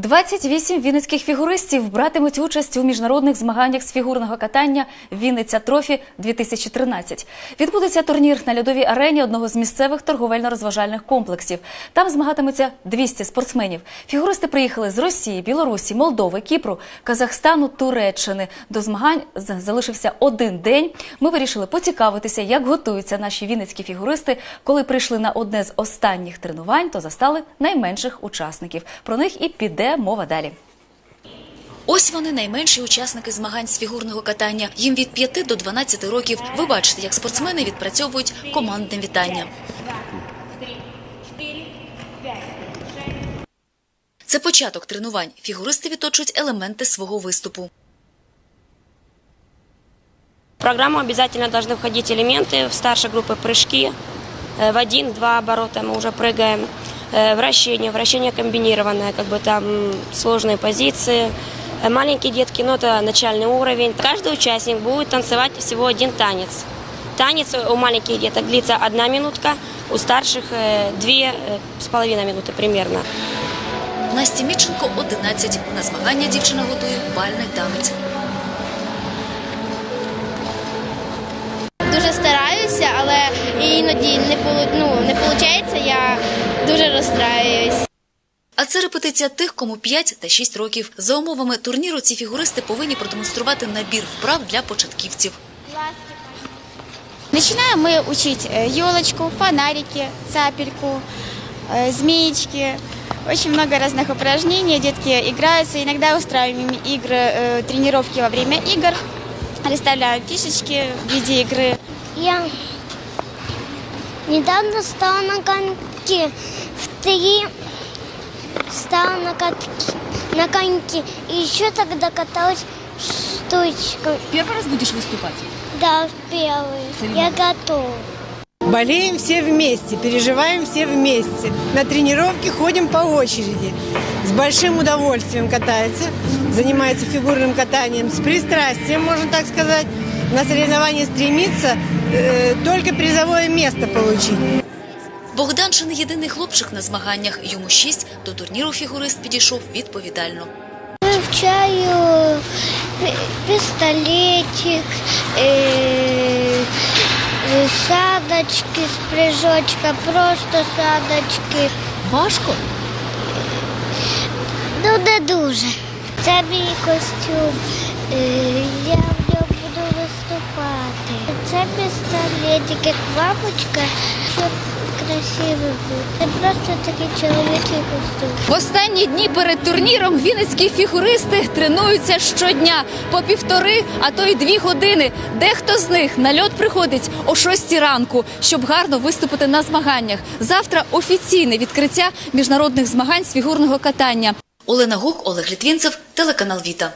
28 вінницьких фігуристів братимуть участь у міжнародних змаганнях з фігурного катання Вінниця Трофі 2013. Відбудеться турнір на льодовій арені одного з місцевих торговельно-розважальних комплексів. Там змагатиметься 200 спортсменів. Фігуристи приїхали з Росії, Білорусі, Молдови, Кіпру, Казахстану, Туреччини. До змагань залишився один день. Ми вирішили поцікавитися, як готуються наші вінницькі фігуристи. Коли прийшли на одне з останніх тренувань, то застали найменших учасників. Про них і піде мова далі. Ось вони найменші учасники змагань з фігурного катання. Їм від 5 до 12 років. Ви бачите, як спортсмени відпрацьовують командне вітання. Це початок тренувань. Фігуристи відточують елементи свого виступу. В программу обязательно должны входить элементы в старшей группы прыжки. Э, В один-два оборота мы уже прыгаем. Э, Вращение, вращение комбинированное, как бы там м, сложные позиции. Э, Маленькие детки, ну это начальный уровень. Каждый участник будет танцевать всего один танец. Танец у маленьких деток длится одна минутка, у старших э, две э, с половиной минуты примерно. Насті Міченко 11. На змагання дівчина готує бальний танець. Дуже стараюся, але іноді не полу- ну, не виходить, я дуже розстраююсь. А це репетиція тих, кому 5 та 6 років. За умовами турніру ці фігуристи повинні продемонструвати набір вправ для початківців. Начинаем мы учить елочку, фонарики, цапельку, э, змеечки. Очень много разных упражнений. Детки играются. Иногда устраиваем им игры, э, тренировки во время игр. Расставляем фишечки в виде игры. Я недавно стала на коньки. Три стала на, катки, на коньки. И еще тогда каталась штучкой. Перший раз будеш виступати? Да, первый. Я готова. Болеем все вместе, переживаем все вместе. На тренировки ходим по очереди. С большим удовольствием катается, занимается фигурным катанием, с пристрастием, можно так сказать. На соревнования стремится э, только призовое место получить. Богдан ще не єдиний хлопчик на змаганнях. Йому 6. До турніру фігурист підійшов відповідально. Вивчаю пістолетик, е, садочки з прыжочка, просто садочки. Важко? Ну, не дуже. Це мій костюм. Е, Я в ньому буду виступати. Це пістолетик, як бабочка, щоб красивий був. Це просто такий чоловічий костюм. Останні дні перед турніром вінницькі фігуристи тренуються щодня по півтори, а то й дві години. Дехто з них на льот приходить о шостій ранку, щоб гарно виступити на змаганнях. Завтра офіційне відкриття міжнародних змагань з фігурного катання. Олена Гук, Олег Літвінцев, телеканал Віта.